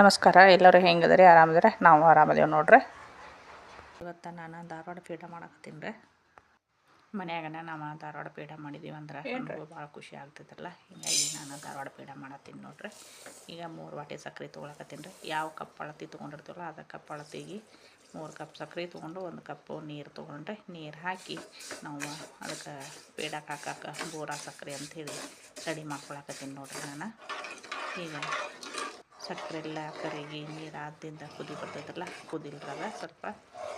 ನಮಸ್ಕಾರ ಎಲ್ಲರೂ ಹೆಂಗಿದ್ರಿ ಆರಾಮದ್ರಿ ನಾವು ಆರಾಮದೇವ್ ನೋಡ್ರಿ. ಇವತ್ತು ನಾನು ಧಾರವಾಡ ಪೀಠ ಮಾಡಕತ್ತೀನಿ ರೀ. ಮನ್ಯಾಗನ ನಾವು ಧಾರವಾಡ ಪೀಠ ಮಾಡಿದ್ದೀವಿ ಅಂದ್ರೆ ನಮಗೂ ಭಾಳ ಖುಷಿ ಆಗ್ತೈತಲ್ಲ. ಹೀಗಾಗಿ ನಾನು ಧಾರವಾಡ ಪೀಠ ಮಾಡತ್ತೀನಿ ನೋಡ್ರಿ. ಈಗ ಮೂರು ವಾಟಿ ಸಕ್ಕರೆ ತೊಗೊಳಕತ್ತೀನಿ ರೀ. ಯಾವ ಕಪ್ ಅಳತಿ ತೊಗೊಂಡಿರ್ತೀವಲ್ಲ ಅದ ಕಪ್ ಅಳತಿಗೆ ಮೂರು ಕಪ್ ಸಕ್ಕರೆ ತೊಗೊಂಡು ಒಂದು ಕಪ್ಪು ನೀರು ತೊಗೊಂಡ್ರೆ ನೀರು ಹಾಕಿ ನಾವು ಅದಕ್ಕೆ ಪೀಡಕ್ಕೆ ಹಾಕಕ್ಕೆ ಬೋರಾ ಸಕ್ಕರೆ ಹೇಳಿ ರೆಡಿ ಮಾಡ್ಕೊಳಕತ್ತೀನಿ ನೋಡ್ರಿ ನಾನು. ಈಗ ಸಕ್ಕರೆ ಎಲ್ಲ ಕರಗಿ ನೀರು ಆದಿಂದ ಕುದಿ ಬರ್ತೈತಲ್ಲ ಕುದಿಲ್ರಾಗ ಸ್ವಲ್ಪ.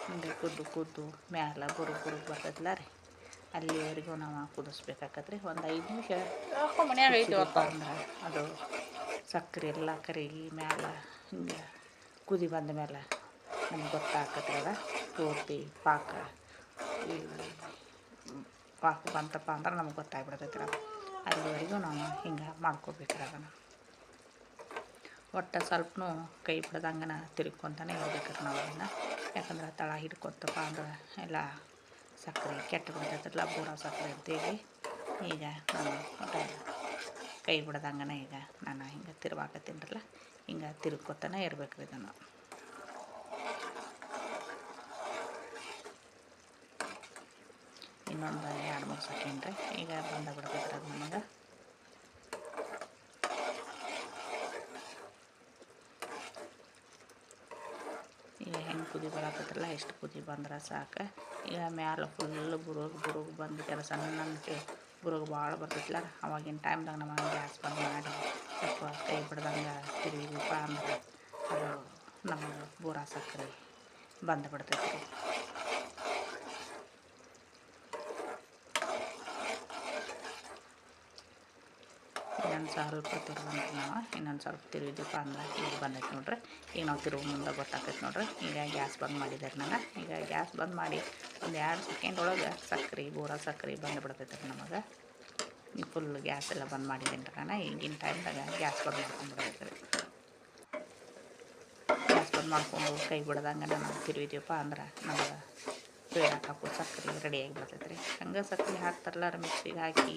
ಹಂಗೆ ಕುದ್ದು ಕುದ್ದು ಮ್ಯಾಲ ಬುರು ಬುರು ಬರ್ತೈತಲ್ಲ ರೀ. ಅಲ್ಲಿವರೆಗೂ ನಾವು ಕುದಿಸ್ಬೇಕಾಕತ್ರಿ. ಒಂದು ಐದು ನಿಮಿಷ ಅಂದ್ರೆ ಅದು ಸಕ್ಕರೆ ಎಲ್ಲ ಕರಗಿ ಮ್ಯಾಲ ಹಿಂಗೆ ಕುದಿ ಬಂದ ಮೇಲೆ ನಮ್ಗೆ ಗೊತ್ತಾಗತ್ತೆ ಅದ. ಪೂರ್ತಿ ಪಾಕ ಪಾಕ ಬಂತಪ್ಪ ಅಂದ್ರೆ ನಮ್ಗೆ ಗೊತ್ತಾಗ್ಬಿಡ್ತೈತಿ ಅಲ್ಲಿವರೆಗೂ ನಾವು ಹಿಂಗೆ ಮಾಡ್ಕೋಬೇಕ್ರಿ ಅದನ್ನು. ಒಟ್ಟು ಸ್ವಲ್ಪನೂ ಕೈ ಬಿಡ್ದಂಗನ ತಿರ್ಕೊಂತಾನೆ ಹೋಗ್ಬೇಕು ನಾವು ಅದನ್ನು. ಯಾಕಂದ್ರೆ ತಳ ಹಿಡ್ಕೊತಪ್ಪ ಅಂದ್ರೆ ಎಲ್ಲ ಸಕ್ಕರೆ ಕೆಟ್ಟು ಬಿಡ್ತೈತಲ್ಲ ಬೂರ ಸಕ್ಕರೆ ಅಂತೇಳಿ ಈಗ ನಾನು ಕೈ ಬಿಡ್ದಂಗೆ ಈಗ ನಾನು ಹಿಂಗೆ ತಿರ್ವಾಕತ್ತೀನಲ್ಲ ಹಿಂಗೆ ತಿರ್ಕೊತಾನೆ ರೀ ಇದನ್ನು. ಇನ್ನೊಂದು ಎರಡು ಮೂರು ಸೆಕೆಂಡ್ರಿ, ಈಗ ಬಂದ ಬಿಡ್ತೈತ್ರಿ ಅದು ನಮಗೆ ಈಗ ಹೆಂಗೆ ಕುದಿ ಬರಕತ್ತಲ್ಲ ಎಷ್ಟು ಕುದಿ ಬಂದ್ರೆ ಸಾಕು. ಈಗ ಮ್ಯಾಲೆ ಫುಲ್ ಬುರುಗ್ ಬುರುಗ್ ಬಂದು ಕೆಲಸ ಸಣ್ಣಕ್ಕೆ ಬುರುಗ್ ಭಾಳ ಬರ್ತೈತಿಲ್ಲ ಅವಾಗಿನ ಟೈಮ್ದಾಗ ನಮ್ಮ ಗ್ಯಾಸ್ ಬಂದ್ ಮಾಡಿ ಸ್ವಲ್ಪ ಕೈ ಬಿಡ್ದಂಗೆ ತಿರುಗಿದೀಪ ಅಂದ್ರೆ ಅದು ನಮಗೆ ಬೂರ ಸಕ್ಕರೆ ಬಂದು ಬಿಡ್ತೈತಿ ಇನ್ನೊಂದು ಸ್ವಲ್ಪ ತಿರುವಂತ ನಾವು. ಇನ್ನೊಂದು ಸ್ವಲ್ಪ ತಿರುಗಿದಪ್ಪ ಅಂದ್ರೆ ಈಗ ಬಂದೈತೆ ನೋಡ್ರಿ. ಈಗ ನಾವು ತಿರುವು ಮುಂದೆ ಗೊತ್ತಾಕೈತೆ ನೋಡ್ರಿ. ಈಗ ಗ್ಯಾಸ್ ಬಂದ್ ಮಾಡಿದ್ದಾರೆ ನಾನು ಈಗ ಗ್ಯಾಸ್ ಬಂದ್ ಮಾಡಿ ಒಂದು ಎರಡು ಸೆಕೆಂಡ್ ಒಳಗೆ ಸಕ್ರೆ ಬೋರಾ ಸಕ್ರೆ ಬಂದು ಬಿಡ್ತೈತೆ ನಮಗೆ. ಈಗ ಫುಲ್ ಗ್ಯಾಸ್ ಎಲ್ಲ ಬಂದ್ ಮಾಡಿದ್ದೀನಿ ರೀ ನಾನು. ಈಗಿನ ಟೈಮ್ದಾಗ ಗ್ಯಾಸ್ ಬಂದ್ ಮಾಡ್ಕೊಂಡ್ಬಿಡೈತೆ ಗ್ಯಾಸ್ ಬಂದ್ ಮಾಡ್ಕೊಂಡು ಕೈ ಬಿಡ್ದಂಗೆ ನಾವು ತಿರುವಿದೀವಪ್ಪ ಅಂದ್ರೆ ನಮಗೆ ಬೇಡಕ್ಕೆ ಹಾಕೋ ಸಕ್ಕರೆ ರೆಡಿಯಾಗಿ ಬರ್ತೈತೆ ರೀ ಹಂಗೆ ಸಕ್ಕರೆ ಹಾಕ್ತಾರಲ್ಲ ಮಿಕ್ಸಿಗೆ ಹಾಕಿ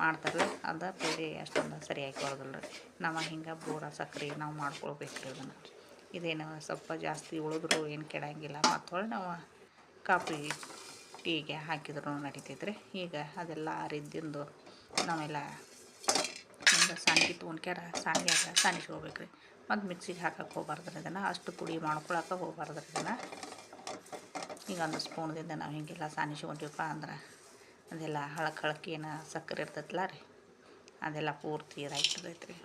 ಮಾಡ್ತಾರಲ್ಲ, ಅದು ಬೇರೆ ಅಷ್ಟೊಂದು ಸರಿಯಾಗಿ ಬರೋದಿಲ್ಲ ರೀ ನಾವು ಹಿಂಗೆ ಬೋರ ಸಕ್ಕರೆ ನಾವು ಮಾಡ್ಕೊಳ್ಬೇಕು ರೀ ಅದನ್ನು. ಇದೇನು ಸ್ವಲ್ಪ ಜಾಸ್ತಿ ಉಳಿದ್ರು ಏನು ಕೆಡಂಗಿಲ್ಲ. ಮತ್ತು ಹೊಳ್ಳಿ ನಾವು ಕಾಫಿ ಟೀಗೆ ಹಾಕಿದ್ರು ನಡಿತೈತೆ ರೀ ಈಗ ಅದೆಲ್ಲ ರೀತಿಯಿಂದ ನಾವೆಲ್ಲ ಹಿಂಗೆ ಸಾಣಿಗೆ ತೊಗೊಂಡ್ಕ್ಯಾರ ಸಾಣಿಗೆ ಸಾಣಿಸ್ಕೊಬೇಕು ರೀ ಮತ್ತು ಮಿಕ್ಸಿಗೆ ಹಾಕಕ್ಕೆ ಹೋಗ್ಬಾರ್ದ್ರಿ ಇದನ್ನು ಅಷ್ಟು ಪುಡಿ ಮಾಡ್ಕೊಳಕ್ಕೆ ಹೋಗ್ಬಾರ್ದ್ರಿ ಅದನ್ನು. ಈಗ ಒಂದು ಸ್ಪೂನ್ದಿಂದ ನಾವು ಹಿಂಗೆಲ್ಲ ಸಾನಿಸ್ಕೊಂತೀವಪ್ಪ ಅಂದ್ರೆ ಅದೆಲ್ಲ ಹಳಕ್ ಹಳಕ್ ಏನು ಸಕ್ಕರೆ ಇರ್ತೈತಲ್ಲ ರೀ, ಅದೆಲ್ಲ ಪೂರ್ತಿ ರೈಟ್ ರೀ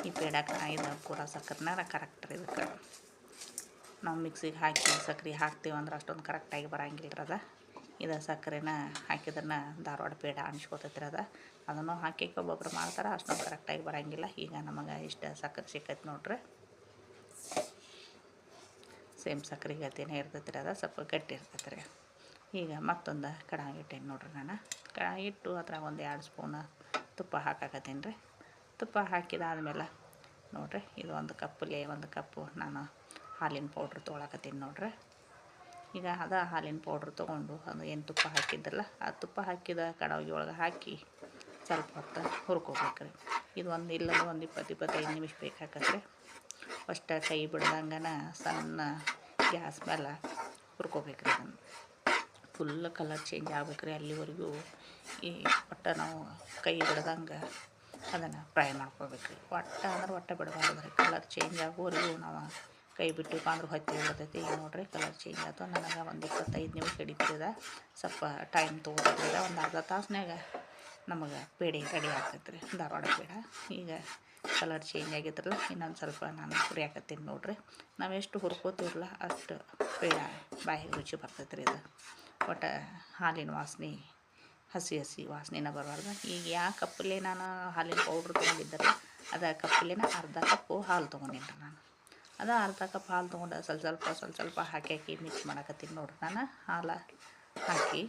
ಈ ಪೇಡಕ್ಕೆ ಇದು ಪೂರ ಸಕ್ಕರೆನಾರ ಕರೆಕ್ಟ್ ರೀ ಇದಕ್ಕೆ. ನಾವು ಮಿಕ್ಸಿಗೆ ಹಾಕಿ ಸಕ್ಕರೆ ಹಾಕ್ತೀವಿ ಅಂದ್ರೆ ಅಷ್ಟೊಂದು ಕರೆಕ್ಟಾಗಿ ಬರಂಗಿಲ್ಲ ರೀ ಅದ. ಇದು ಸಕ್ಕರೆನ ಹಾಕಿದನ್ನ ಧಾರವಾಡ ಪೇಡ ಅನ್ಸ್ಕೊತೈತ್ರಿ ಅದ. ಅದನ್ನು ಹಾಕಿ ಒಬ್ಬೊಬ್ರು ಮಾಡ್ತಾರೆ ಅಷ್ಟೊಂದು ಕರೆಕ್ಟಾಗಿ ಬರಂಗಿಲ್ಲ. ಈಗ ನಮಗೆ ಇಷ್ಟು ಸಕ್ಕರೆ ಸಿಕ್ಕೈತೆ ನೋಡ್ರಿ. ಸೇಮ್ ಸಕ್ಕರೆ ಗತಿನೇ ಇರ್ತೈತೆ ಅದು ಸ್ವಲ್ಪ ಗಟ್ಟಿ ಇರ್ತೈತೆ ರೀ. ಈಗ ಮತ್ತೊಂದು ಕಡಾಯಿ ಇಟ್ಟೇನೆ ನೋಡ್ರಿ ನಾನು. ಕಡಾಯಿ ಇಟ್ಟು ಅದ್ರಾಗ ಒಂದು ಎರಡು ಸ್ಪೂನ್ ತುಪ್ಪ ಹಾಕಾಕತ್ತೀನಿ ರೀ. ತುಪ್ಪ ಹಾಕಿದಾದ್ಮೇಲೆ ನೋಡ್ರಿ, ಇದು ಒಂದು ಕಪ್ಪಲ್ಲಿ ಒಂದು ಕಪ್ಪು ನಾನು ಹಾಲಿನ ಪೌಡ್ರ್ ತೊಗೊಳಕತ್ತೀನಿ ನೋಡ್ರಿ. ಈಗ ಅದ ಹಾಲಿನ ಪೌಡ್ರ್ ತೊಗೊಂಡು ಅದು ಏನು ತುಪ್ಪ ಹಾಕಿದ್ದಲ್ಲ ಆ ತುಪ್ಪ ಹಾಕಿದ ಕಡಾಯಿ ಒಳಗೆ ಹಾಕಿ ಸ್ವಲ್ಪ ಹೊತ್ತು ಹುರ್ಕೋಬೇಕು ರೀ. ಇದು ಒಂದು ಇಲ್ಲದ ಒಂದು ಇಪ್ಪತ್ತು, ಇಪ್ಪತ್ತೈದು ನಿಮಿಷ ಬೇಕಾಕತ್ರಿ. ಫಸ್ಟ್ ಕೈ ಬಿಡ್ದಂಗನ ಸಣ್ಣ ಗ್ಯಾಸ್ ಮೇಲೆ ಹುರ್ಕೋಬೇಕು ರೀ ಅದನ್ನು. ಫುಲ್ ಕಲರ್ ಚೇಂಜ್ ಆಗ್ಬೇಕ್ರಿ ಅಲ್ಲಿವರೆಗೂ. ಈ ಒಟ್ಟು ನಾವು ಕೈ ಬಿಡ್ದಂಗೆ ಅದನ್ನು ಫ್ರೈ ಮಾಡ್ಕೋಬೇಕ್ರಿ. ಒಟ್ಟು ಅಂದ್ರೆ ಒಟ್ಟು ಬಿಡಬಾರ್ದು ರೀ ಕಲರ್ ಚೇಂಜ್ ಆಗೋವರೆಗೂ ನಾವು ಕೈ ಬಿಟ್ಟು ಅಂದ್ರೆ ಹೊತ್ತಿ ಈಗ ನೋಡಿರಿ ಕಲರ್ ಚೇಂಜ್ ಆಯ್ತು ನನಗೆ ಒಂದು ಇಪ್ಪತ್ತೈದು ನಿಮಿಷ ಹಿಡಿತದ ಸ್ವಲ್ಪ ಟೈಮ್ ತೊಗೊತೈತ್ರಿ ಒಂದು ಅರ್ಧ ತಾಸಿನಾಗ ನಮಗೆ ಪೇಡೆ ರೆಡಿ ಆಗ್ತೈತೆ ರೀ ಧಾರವಾಡ ಪೇಡ. ಈಗ ಕಲರ್ ಚೇಂಜ್ ಆಗಿದ್ರಲ್ಲ ಇನ್ನೊಂದು ಸ್ವಲ್ಪ ನಾನು ಹುರಿಯಾಕತ್ತೀನಿ ನೋಡ್ರಿ. ನಾವು ಎಷ್ಟು ಹುರ್ಕೋತೀವಲ್ಲ ಅಷ್ಟು ಪೇಡ ಬಾಯಿಗೆ ರುಚಿ ಬರ್ತೈತೆ ರೀ ಇದು. ಒಟ್ಟು ಹಾಲಿನ ವಾಸನೆ, ಹಸಿ ಹಸಿ ವಾಸನೆನ ಬರಬಾರ್ದು. ಈಗ ಯಾವ ಕಪ್ಪಲ್ಲಿ ನಾನು ಹಾಲಿನ ಪೌಡ್ರ್ ತೊಗೊಂಡಿದ್ದಲ್ಲ, ಅದು ಕಪ್ಪಲ್ಲಿನ ಅರ್ಧ ಕಪ್ಪು ಹಾಲು ತೊಗೊಂಡಿನಿ ನಾನು. ಅದು ಅರ್ಧ ಕಪ್ ಹಾಲು ತೊಗೊಂಡು ಸ್ವಲ್ಪ ಸ್ವಲ್ಪ ಸ್ವಲ್ಪ ಸ್ವಲ್ಪ ಹಾಕಿ ಹಾಕಿ ಮಿಕ್ಸ್ ಮಾಡಕತ್ತೀನಿ ನೋಡ್ರಿ ನಾನು. ಹಾಲು ಹಾಕಿ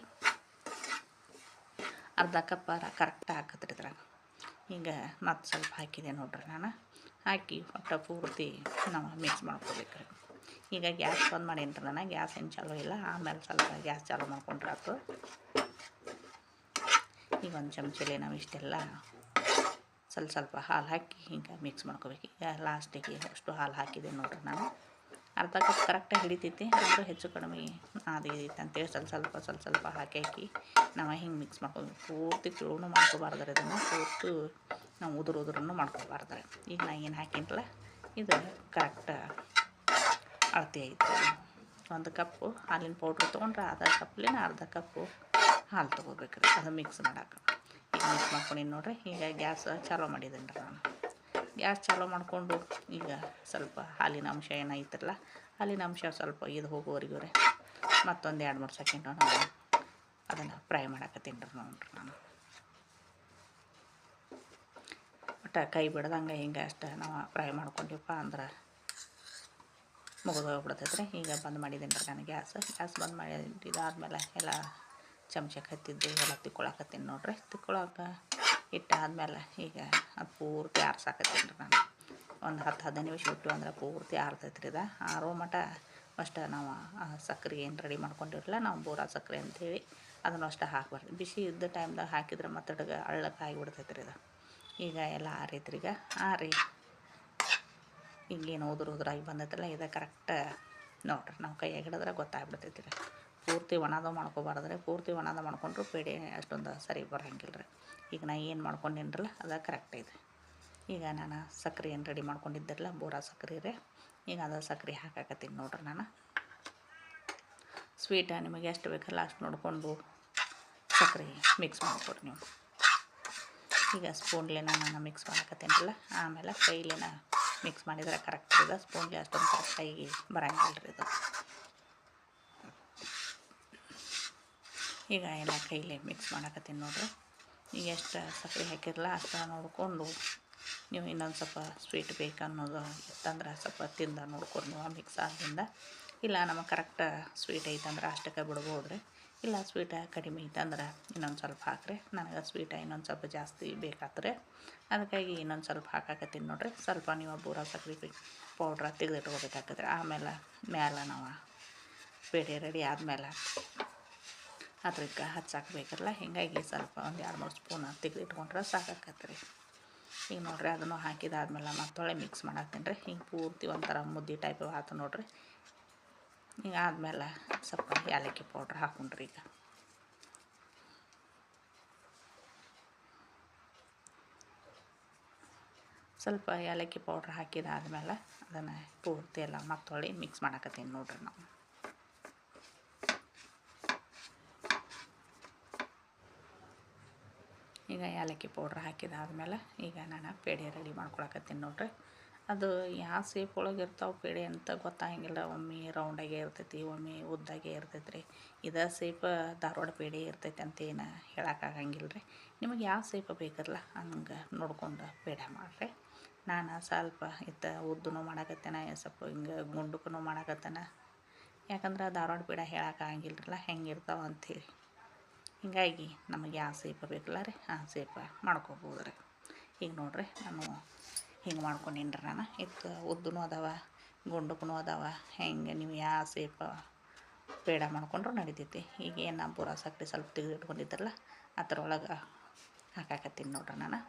ಅರ್ಧ ಕಪ್ ಕರೆಕ್ಟ್ ಹಾಕತ್ರಿ ಇದ್ರಾಗ. ಈಗ ಮತ್ತು ಸ್ವಲ್ಪ ಹಾಕಿದೆ ನೋಡ್ರಿ ನಾನು. ಹಾಕಿ ಒಟ್ಟು ಪೂರ್ತಿ ನಾವು ಮಿಕ್ಸ್ ಮಾಡ್ಕೋಬೇಕು ಈಗ ಗ್ಯಾಸ್ ಬಂದ್ ಮಾಡೀನಿ ರೀ ನಾನು. ಗ್ಯಾಸ್ ಏನು ಚಾಲೂ ಇಲ್ಲ. ಆಮೇಲೆ ಸ್ವಲ್ಪ ಗ್ಯಾಸ್ ಚಾಲೂ ಮಾಡ್ಕೊಂಡ್ರೆ ಆಯ್ತು ಈಗ ಒಂದು ಚಮಚಲ್ಲಿ ನಾವು ಇಷ್ಟೆಲ್ಲ ಸ್ವಲ್ಪ ಸ್ವಲ್ಪ ಹಾಲು ಹಾಕಿ ಹಿಂಗೆ ಮಿಕ್ಸ್ ಮಾಡ್ಕೋಬೇಕು. ಈಗ ಲಾಸ್ಟಿಗೆ ಅಷ್ಟು ಹಾಲು ಹಾಕಿದೆ ನೋಡ್ರಿ ನಾನು. ಅರ್ಧ ಕಪ್ ಕರೆಕ್ಟಾಗಿ ಹಿಡಿತೈತಿ. ಆದರೂ ಹೆಚ್ಚು ಕಡಿಮೆ ಅದು ಅಂತೇಳಿ ಸ್ವಲ್ಪ ಸ್ವಲ್ಪ ಸ್ವಲ್ಪ ಸ್ವಲ್ಪ ಹಾಕಿ ಹಾಕಿ ನಾವು ಹಿಂಗೆ ಮಿಕ್ಸ್ ಮಾಡ್ಕೋಬೇಕು ಪೂರ್ತಿ ಚೂರ್ಣ ಮಾಡ್ಕೋಬಾರ್ದು ರೀ ಇದನ್ನು. ಪೂರ್ತಿ ನಾವು ಉದುರು ಉದುರನ್ನು ಮಾಡ್ಕೋಬಾರ್ದಾರೆ. ಈಗ ನಾ ಏನು ಹಾಕಿನಲ್ಲ ಇದು ಕರೆಕ್ಟ್ ಅಳತೆ ಐತೆ. ಒಂದು ಕಪ್ಪು ಹಾಲಿನ ಪೌಡ್ರ್ ತೊಗೊಂಡ್ರೆ ಅರ್ಧ ಕಪ್ಲಿನ ಅರ್ಧ ಕಪ್ಪು ಹಾಲು ತೊಗೋಬೇಕ್ರಿ. ಅದು ಮಿಕ್ಸ್ ಮಾಡಕ್ಕೆ ಈಗ ಮಿಕ್ಸ್ ಮಾಡ್ಕೊಂಡಿನಿ ನೋಡಿರಿ. ಈಗ ಗ್ಯಾಸ್ ಚಾಲೂ ಮಾಡಿದ್ದೀನಿ ರೀ ನಾನು. ಗ್ಯಾಸ್ ಚಾಲೂ ಮಾಡಿಕೊಂಡು ಈಗ ಸ್ವಲ್ಪ ಹಾಲಿನ ಅಂಶ ಏನಾಯ್ತಲ್ಲ, ಹಾಲಿನ ಅಂಶ ಸ್ವಲ್ಪ ಇದು ಹೋಗುವವರೆಗೂ ಮತ್ತೊಂದು ಎರಡು, ಮೂರು ಸೆಕೆಂಡು ನಾವು ಅದನ್ನು ಫ್ರೈ ಮಾಡಕತ್ತೀನಿ ರೀ ನೋಡ್ರಿ ನಾನು ಒಟ್ಟು ಕೈ ಬಿಡ್ದಂಗೆ ಹಿಂಗೆ ಅಷ್ಟು ನಾವು ಫ್ರೈ ಮಾಡ್ಕೊಂಡಿವಪ್ಪ ಅಂದ್ರೆ ಮುಗಿದು ಹೋಗ್ಬಿಡ್ತೈತೆ ರೀ ಈಗ ಬಂದ್ ಮಾಡಿದ್ದೀನಿ ರೀ ನಾನು ಗ್ಯಾಸ್. ಗ್ಯಾಸ್ ಬಂದ್ ಮಾಡಿ ಇದಾದ್ಮೇಲೆ ಎಲ್ಲ ಚಮಚಕ್ಕೆ ಹತ್ತಿದ್ದು ಎಲ್ಲ ತಿಕ್ಕೊಳಕತ್ತೀನಿ ನೋಡ್ರಿ. ತಿಕ್ಕೊಳಕ್ಕೆ ಇಟ್ಟಾದ್ಮೇಲೆ ಈಗ ಅದು ಪೂರ್ತಿ ಆರ್ಸಾಕತ್ತೀನಿ ರೀ ನಾನು. ಒಂದು ಹತ್ತು ಹದಿನೈದು ನಿಮಿಷ ಇಟ್ಟು ಅಂದ್ರೆ ಪೂರ್ತಿ ಆರ್ತೈತೆ ರೀ ಇದು. ಆರೋ ಮಟ ಅಷ್ಟು ನಾವು ಆ ಸಕ್ರೆ ಏನು ರೆಡಿ ಮಾಡ್ಕೊಂಡಿರಲ್ಲ ನಾವು ಬೋರಾ ಸಕ್ಕರೆ ಅಂತೇಳಿ ಅದನ್ನು ಅಷ್ಟು ಹಾಕ್ಬಾರ್ದು. ಬಿಸಿ ಇದ್ದ ಟೈಮ್ದಾಗ ಹಾಕಿದ್ರೆ ಮತ್ತೆ ಅಳ್ಳಕ್ಕೆ ಆಗಿಬಿಡ್ತೈತೆ ರೀ ಇದು. ಈಗ ಎಲ್ಲ ಆರೈತ್ರಿ ಈಗ. ಆರಿ. ಈಗೇನು ಉದುರು ಉದುರಾಗಿ ಬಂದೈತಲ್ಲ, ಇದು ಕರೆಕ್ಟ್ ನೋಡ್ರಿ, ನಾವು ಕೈಯಾಗ ಹಿಡಿದ್ರೆ ಗೊತ್ತಾಗ್ಬಿಡ್ತೈತಿ ರೀ ಪೂರ್ತಿ ಒಣದ ಮಾಡ್ಕೊಬಾರ್ದ್ರೆ, ಪೂರ್ತಿ ಒಣದ ಮಾಡ್ಕೊಂಡ್ರು ಪೇಡೆ ಅಷ್ಟೊಂದು ಸರಿ ಬರೋಂಗಿಲ್ಲ ರೀ ಈಗ ನಾ ಏನು ಮಾಡ್ಕೊಂಡೇನ್ರಲ್ಲ, ಅದು ಕರೆಕ್ಟ್ ಐತೆ ಈಗ ನಾನು ಸಕ್ಕರೆ ಏನು ರೆಡಿ ಮಾಡ್ಕೊಂಡಿದ್ದಿರಲ್ಲ, ಬೋರಾ ಸಕ್ಕರೆ ರೀ. ಈಗ ಅದು ಸಕ್ಕರೆ ಹಾಕಾಕತ್ತೀನಿ ನೋಡ್ರಿ ನಾನು. ಸ್ವೀಟ ನಿಮಗೆ ಎಷ್ಟು ಬೇಕಲ್ಲ ಅಷ್ಟು ನೋಡಿಕೊಂಡು ಸಕ್ಕರೆ ಮಿಕ್ಸ್ ಮಾಡಿಕೊಡ್ರಿ ನೀವು. ಈಗ ಸ್ಪೂನ್ಲೇನ ನಾನು ಮಿಕ್ಸ್ ಮಾಡಕತ್ತೀನಲ್ಲ ಆಮೇಲೆ ಕೈಲೇನ ಮಿಕ್ಸ್ ಮಾಡಿದ್ರೆ ಕರೆಕ್ಟ್ ಇದೆ ಸ್ಪೂನ್ಗೆ ಅಷ್ಟೊಂದು ಕರೆಕ್ಟಾಗಿ ಬರಂಗಿಲ್ಲ ರೀ ಇದು. ಈಗ ಎಲ್ಲ ಕೈಲೇ ಮಿಕ್ಸ್ ಮಾಡಕತ್ತೀನಿ ನೋಡ್ರಿ. ಈಗ ಎಷ್ಟು ಸಕ್ಕರೆ ಹಾಕಿರಲ್ಲ ಅಷ್ಟು ನೋಡಿಕೊಂಡು ನೀವು ಇನ್ನೊಂದು ಸ್ವಲ್ಪ ಸ್ವೀಟ್ ಬೇಕು ಅನ್ನೋದು ಇತ್ತಂದ್ರೆ ಸ್ವಲ್ಪ ತಿಂದ ನೋಡ್ಕೊಂಡು ನೀವು ಮಿಕ್ಸ್ ಆದ್ದರಿಂದ ಇಲ್ಲ ನಮಗೆ ಕರೆಕ್ಟ್ ಸ್ವೀಟ್ ಐತಂದ್ರೆ ಅಷ್ಟಕ್ಕೆ ಬಿಡ್ಬೋದು ರೀ ಇಲ್ಲ ಸ್ವೀಟ ಕಡಿಮೆ ಐತಂದ್ರೆ ಇನ್ನೊಂದು ಸ್ವಲ್ಪ ಹಾಕ್ರಿ. ನನಗೆ ಸ್ವೀಟ ಇನ್ನೊಂದು ಸ್ವಲ್ಪ ಜಾಸ್ತಿ ಬೇಕಾತ್ರಿ. ಅದಕ್ಕಾಗಿ ಇನ್ನೊಂದು ಸ್ವಲ್ಪ ಹಾಕಾಕತ್ತೀನಿ ನೋಡ್ರಿ. ಸ್ವಲ್ಪ ನೀವು ಬೂರ ಸಕ್ರೆ ಪೌಡ್ರ ತೆಗೆದಿಟ್ಕೋಬೇಕಾಗತ್ತೆ ಆಮೇಲೆ ಮ್ಯಾಲೆ ನಾವು ಪೇಡೆ ರೆಡಿ ಆದಮೇಲೆ. ಅದ್ರಕ್ಕೆ ಹಚ್ಚಾಕಬೇಕಲ್ಲ ಹೀಗಾಗಿ ಸ್ವಲ್ಪ ಒಂದು ಎರಡು ಮೂರು ಸ್ಪೂನ್ ತೆಗೆದಿಟ್ಕೊಂಡ್ರೆ ಸಾಕಾಕತ್ತೆ ರೀ ಈಗ ನೋಡ್ರಿ ಅದನ್ನು ಹಾಕಿದಾದ್ಮೇಲೆ ಮತ್ತೊಳ್ಳೆ ಮಿಕ್ಸ್ ಮಾಡಾಕ್ತೀನಿ ರೀ ಹಿಂಗೆ ಪೂರ್ತಿ ಒಂಥರ ಮುದ್ದೆ ಟೈಪ್ ಆಯ್ತು ನೋಡ್ರಿ. ಈಗ ಆದಮೇಲೆ ಸ್ವಲ್ಪ ಏಲಕ್ಕಿ ಪೌಡ್ರ್ ಹಾಕೊಂಡ್ರಿ ಈಗ. ಸ್ವಲ್ಪ ಏಲಕ್ಕಿ ಪೌಡ್ರ್ ಹಾಕಿದಾದ್ಮೇಲೆ ಅದನ್ನು ಪೂರ್ತಿ ಎಲ್ಲ ಮತ್ತೊಳ್ಳಿ ಮಿಕ್ಸ್ ಮಾಡಾಕತ್ತೀನಿ ನೋಡ್ರಿ ನಾವು. ಈಗ ಏಲಕ್ಕಿ ಪೌಡ್ರ್ ಹಾಕಿದಾದ್ಮೇಲೆ ಈಗ ನಾನು ಪೇಡೆ ರೆಡಿ ಮಾಡ್ಕೊಳಕತ್ತೀನಿ ನೋಡ್ರಿ. ಅದು ಯಾವ ಸೇಫ್ ಒಳಗೆ ಇರ್ತಾವೆ ಪೇಡೆ ಅಂತ ಗೊತ್ತಾಗಂಗಿಲ್ಲ. ಒಮ್ಮೆ ರೌಂಡಾಗೆ ಇರ್ತೈತಿ, ಒಮ್ಮೆ ಉದ್ದಾಗೆ ಇರ್ತೈತೆ ರೀ ಇದೇ ಸೇಫ ಧಾರವಾಡ ಪೇಡೆ ಇರ್ತೈತೆ ಅಂತ ಏನು ಹೇಳೋಕ್ಕಾಗಂಗಿಲ್ಲ ರೀ ನಿಮಗೆ ಯಾವ ಸೇಫ ಬೇಕಲ್ಲ ಹಂಗೆ ನೋಡ್ಕೊಂಡು ಪೇಡೆ ಮಾಡಿರಿ. ನಾನು ಸ್ವಲ್ಪ ಇತ್ತ ಉದ್ದೂ ಮಾಡಕತ್ತೇನೆ, ಸ್ವಲ್ಪ ಹಿಂಗೆ ಗುಂಡುಕೂ ಮಾಡಕತ್ತೇನೆ. ಯಾಕಂದ್ರೆ ಧಾರವಾಡ ಪೇಡ ಹೆಂಗೆ ಹೆಂಗಿರ್ತಾವೆ ಅಂಥೇಳಿ ಹೀಗಾಗಿ ನಮಗೆ ಯಾವ ಸೇಪ ಬೇಕಲ್ಲ ರೀ, ಆ ಸೇಪ ಮಾಡ್ಕೋಬೋದು ರೀ ಈಗ ನೋಡ್ರಿ, ನಾನು ಹಿಂಗೆ ಮಾಡ್ಕೊಂಡೀನಿ ನಾನು. ಇದು ಉದ್ದನೂ ಅದಾವ ಗುಂಡಕ್ಕೂ ಅದಾವ. ಹೆಂಗೆ ನೀವು ಯಾವ ಸೇಪ ಪೇಡ ಮಾಡ್ಕೊಂಡ್ರು ನಡಿತೈತಿ. ಈಗ ಏನು ನಾನು ಪೂರ ಸಕ್ಕರೆ ಸ್ವಲ್ಪ ತೆಗೆದಿಟ್ಕೊಂಡಿದ್ದಲ್ಲ, ಅದ್ರೊಳಗೆ ಹಾಕಾಕತ್ತೀನಿ ನೋಡ್ರಿ ನಾನು.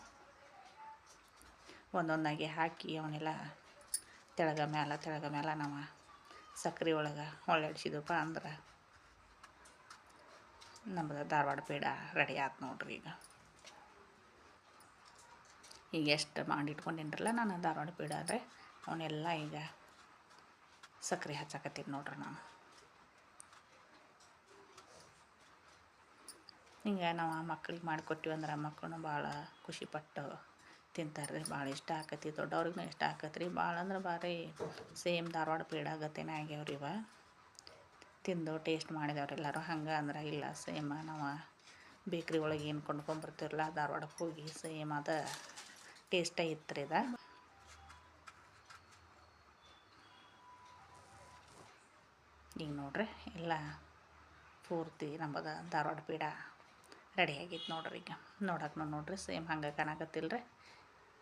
ಒಂದೊಂದಾಗಿ ಹಾಕಿ ಅವನ್ನೆಲ್ಲ ತೆಳಗ ಮ್ಯಾಲ ತೆಳಗ ಮ್ಯಾಲ ನಾವು ಸಕ್ರೆ ಒಳಗೆ ಹೊಳ್ಳಾಡ್ಸಿದ್ವಪ್ಪ ಅಂದ್ರೆ ನಮ್ಮದು ಧಾರವಾಡ ಪೇಡ ರೆಡಿ ಆಯ್ತು ನೋಡ್ರಿ ಈಗ. ಈಗ ಎಷ್ಟು ಮಾಡಿಟ್ಕೊಂಡಿನ್ರಲ್ಲ ನಾನು ಧಾರವಾಡ ಪೇಡ ಅಂದರೆ ಅವನ್ನೆಲ್ಲ ಈಗ ಸಕ್ಕರೆ ಹಚ್ಚಾಕತ್ತೀನಿ ನೋಡ್ರಿ ನಾನು. ಹಿಂಗೆ ನಾವು ಆ ಮಕ್ಳಿಗೆ ಮಾಡಿಕೊಟ್ಟಿವಿ ಅಂದ್ರೆ ಮಕ್ಕಳು ಭಾಳ ಖುಷಿಪಟ್ಟು ತಿಂತಾರೆ ರೀ ಭಾಳ ಇಷ್ಟ ಆಕತಿ ದೊಡ್ಡವ್ರಿಗೂ ಇಷ್ಟ ಆಕತ್ರಿ, ಭಾಳ ಅಂದ್ರೆ ಭಾರಿ ಸೇಮ್ ಧಾರವಾಡ ಪೇಡ ಆಗತ್ತೇನೆ ಆಗ್ಯಾವ್ರಿ ಇವ. ತಿಂದು ಟೇಸ್ಟ್ ಮಾಡಿದವ್ರು ಎಲ್ಲರೂ. ಹಂಗೆ ಅಂದ್ರೆ ಇಲ್ಲ ಸೇಮ್ ನಾವು ಬೇಕ್ರಿ ಒಳಗೆ ಏನು ಕೊಂಡ್ಕೊಂಬರ್ತೀವಲ್ಲ ಧಾರವಾಡಕ್ಕೆ ಹೋಗಿ ಸೇಮ್ ಅದ ಟೇಸ್ಟೇ ಇತ್ತು ರೀ ಈಗ ನೋಡ್ರಿ, ಎಲ್ಲ ಪೂರ್ತಿ ನಮ್ಮದು ಧಾರವಾಡ ಪೀಡ ರೆಡಿ ಆಗೈತೆ ನೋಡ್ರಿ ಈಗ. ನೋಡಕ್ಕೆ ನೋಡ್ರಿ ಸೇಮ್ ಹಂಗೆ ಕಾಣಕತ್ತಿಲ್ಲ ರೀ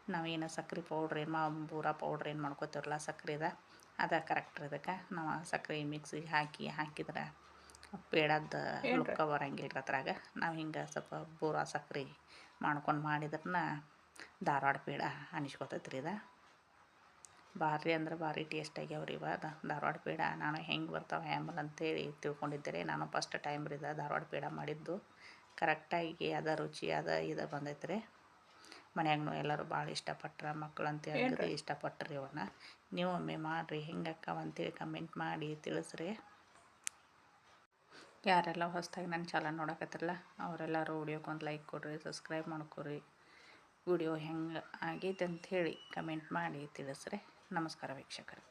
ನಾವೇನು ಸಕ್ರೆ ಪೌಡ್ರ್ ಏನು, ಮಾಂಬೂರ ಪೌಡ್ರ್ ಏನು ಮಾಡ್ಕೋತೀವಲ್ಲ ಸಕ್ರೆದ. ಅದ ಕರೆಕ್ಟ್ ಇದಕ್ಕೆ ನಾವು ಸಕ್ಕರೆ ಮಿಕ್ಸಿಗೆ ಹಾಕಿ ಹಾಕಿದ್ರೆ ಪೇಡದ ಲುಕ್ಕ ಬರಂಗಿಲ್ಲ ಅದ್ರಾಗ. ನಾವು ಹಿಂಗೆ ಸ್ವಲ್ಪ ಬೂರ ಸಕ್ಕರೆ ಮಾಡ್ಕೊಂಡು ಮಾಡಿದ್ರನ್ನ ಧಾರವಾಡ ಪೇಡ ಅನಿಸ್ಕೊತೈತ್ರಿ ಇದು ಭಾರಿ ಅಂದ್ರೆ ಭಾರಿ ಟೇಸ್ಟ್ ಆಗ್ಯಾವ್ರಿ ಇವ ದ- ಧಾರವಾಡ ಪೇಡ ನಾನು ಹೆಂಗೆ ಬರ್ತಾವೆ ಆ್ಯಂಬಲ್ ಅಂತೇಳಿ ತಿಳ್ಕೊಂಡಿದ್ದೆ ನಾನು ಫಸ್ಟ್ ಟೈಮ್ ರೀ ಇದು ಧಾರವಾಡ ಪೇಡ ಮಾಡಿದ್ದು. ಕರೆಕ್ಟಾಗಿ ಅದ ರುಚಿ ಅದ ಇದು ಬಂದೈತೆ ರೀ ಮನ್ಯಾಗೂ ಎಲ್ಲರೂ ಭಾಳ ಇಷ್ಟಪಟ್ರ ಮಕ್ಳು ಅಂತ ಹೇಳಿದ್ರೆ ಇಷ್ಟಪಟ್ರಿ ಇವನ್ನ ನೀವು ಒಮ್ಮೆ ಮಾಡಿರಿ ಹೆಂಗಕ್ಕವ ಅಂತೇಳಿ ಕಮೆಂಟ್ ಮಾಡಿ ತಿಳಿಸ್ರಿ. ಯಾರೆಲ್ಲ ಹೊಸ್ದಾಗಿ ನನ್ನ ಚಾನಲ್ ನೋಡಕತ್ತಿರಲ್ಲ ಅವರೆಲ್ಲರೂ ವಿಡಿಯೋಕ್ಕೊಂದು ಲೈಕ್ ಕೊಡ್ರಿ ಸಬ್ಸ್ಕ್ರೈಬ್ ಮಾಡ್ಕೊರಿ ವಿಡಿಯೋ ಹೆಂಗೆ ಆಗೈತೆ ಅಂಥೇಳಿ ಕಮೆಂಟ್ ಮಾಡಿ ತಿಳಿಸ್ರಿ. ನಮಸ್ಕಾರ ವೀಕ್ಷಕರೇ.